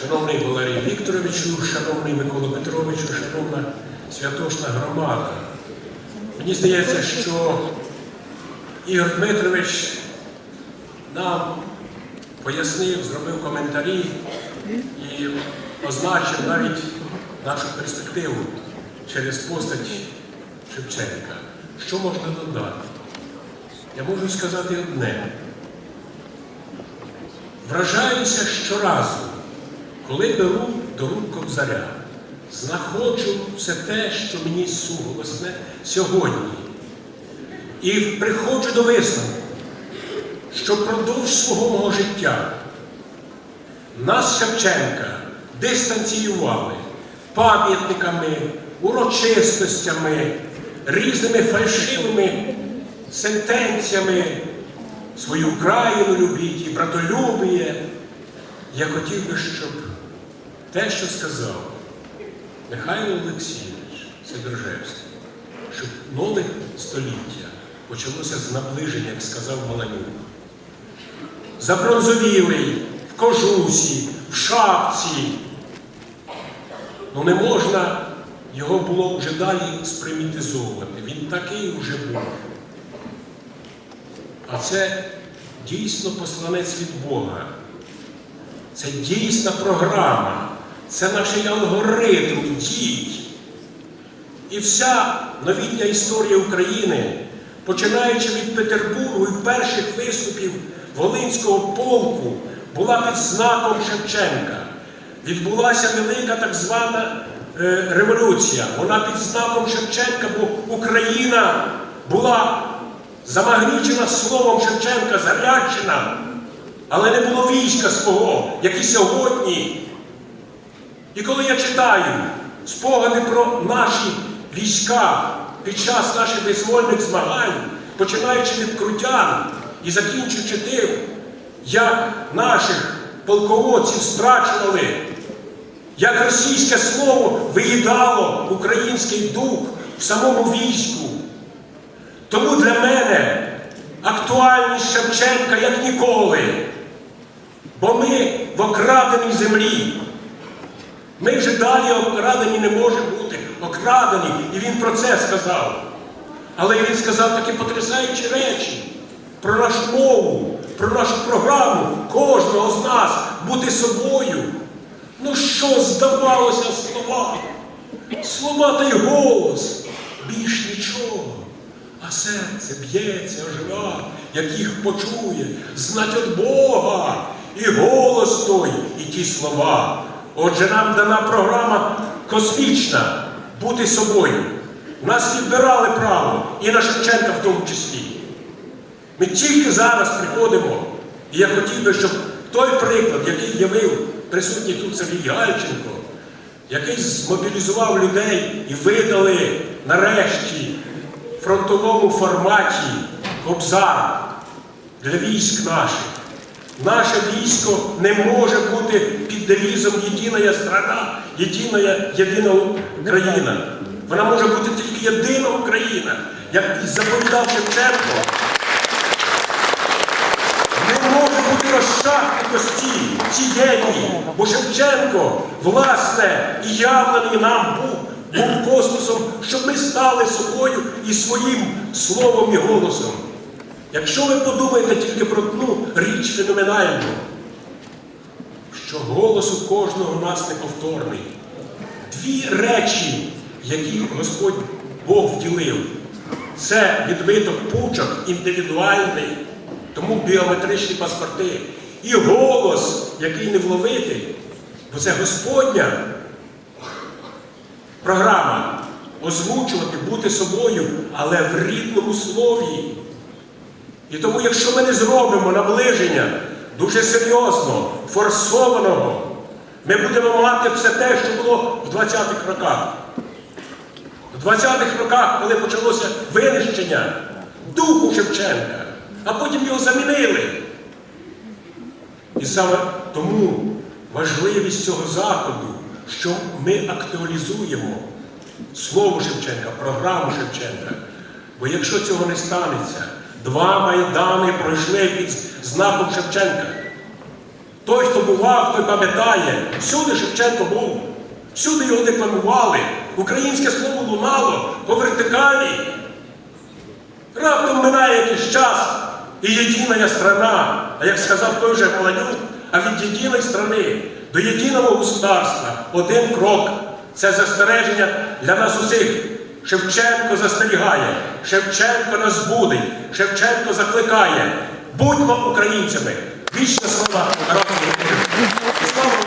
Шановний Валерій Вікторовичу, шановний Микола Петровичу, шановна святошна громада. Мені здається, що Ігор Дмитрович нам пояснив, зробив коментарі і означив навіть нашу перспективу через постать Шевченка. Що можна додати? Я можу сказати одне. Вражаюся щоразу, коли беру до рук кобзаря, знаходжу все те, що мені суголосне сьогодні. І приходжу до висновку, що впродовж свого мого життя нас Шевченка дистанціювали пам'ятниками, урочистостями, різними фальшивими сентенціями свою Україну любіть і братолюбіє. Я хотів би, щоб те, що сказав Михайло Олексійович Сидоржевський, щоб нове століття почалося з наближення, як сказав Маланюк. Забронзовілий, в кожусі, в шапці. Ну не можна його було вже далі спримітизовувати. Він такий вже був. А це дійсно посланець від Бога. Це дійсна програма, це наш алгоритм дій. І вся новітня історія України, починаючи від Петербургу і перших виступів Волинського полку, була під знаком Шевченка. Відбулася велика так звана е, революція. Вона під знаком Шевченка, бо Україна була замагнічена словом Шевченка, заряджена, але не було війська свого, як і сьогодні. І коли я читаю спогади про наші війська під час наших визвольних змагань, починаючи від крутян і закінчуючи тим, як наших полководців страчували, як російське слово виїдало український дух в самому війську. Тому для мене актуальність Шевченка як ніколи. Бо ми в окраденій землі. Ми вже далі окрадені не можемо бути. Окрадені. І він про це сказав. Але він сказав такі потрясаючі речі про нашу мову, про нашу програму, кожного з нас бути собою. Ну що здавалося слова? Слова та й голос. Більш нічого. А серце б'ється, ожива, як їх почує, знать від Бога, і голос той, і ті слова. Отже, нам дана програма космічна бути собою. Нас відбирали право, і на Шевченка в тому числі. Ми тільки зараз приходимо, і я хотів би, щоб той приклад, який явив присутній тут Сергій Гальченко, який змобілізував людей і видали нарешті в фронтовому форматі кобзар для військ наших. Наше військо не може бути під девізом єдина страна, єдина, єдина Україна. Вона може бути тільки єдина Україна, як і заповідав Шевченко. Не може бути розшахти цієї, бо Шевченко, власне, і явлений нам був, був космосом, щоб ми стали собою і своїм словом і голосом. Якщо ви подумаєте тільки про одну річ феноменальну, що голос у кожного нас неповторний, дві речі, які Господь Бог вділив, це відбиток пучок індивідуальний, тому біометричні паспорти, і голос, який не вловити, бо це Господня програма озвучувати, бути собою, але в рідному слові. І тому, якщо ми не зробимо наближення дуже серйозно, форсованого, ми будемо мати все те, що було в 20-х роках. В 20-х роках, коли почалося винищення духу Шевченка, а потім його замінили. І саме тому важливість цього заходу, що ми актуалізуємо слово Шевченка, програму Шевченка. Бо якщо цього не станеться, Два майдани пройшли під знаком Шевченка. Той, хто бував, той пам'ятає. Всюди Шевченко був. Всюди його декламували. Українське слово лунало по вертикалі. Раптом минає якийсь час, і єдина страна, а як сказав той же Маланюк, а від єдиної страни до єдиного государства один крок. Це застереження для нас усіх. Шевченко застерігає, Шевченко нас будить, Шевченко закликає. Будьмо українцями. Вічна слава слава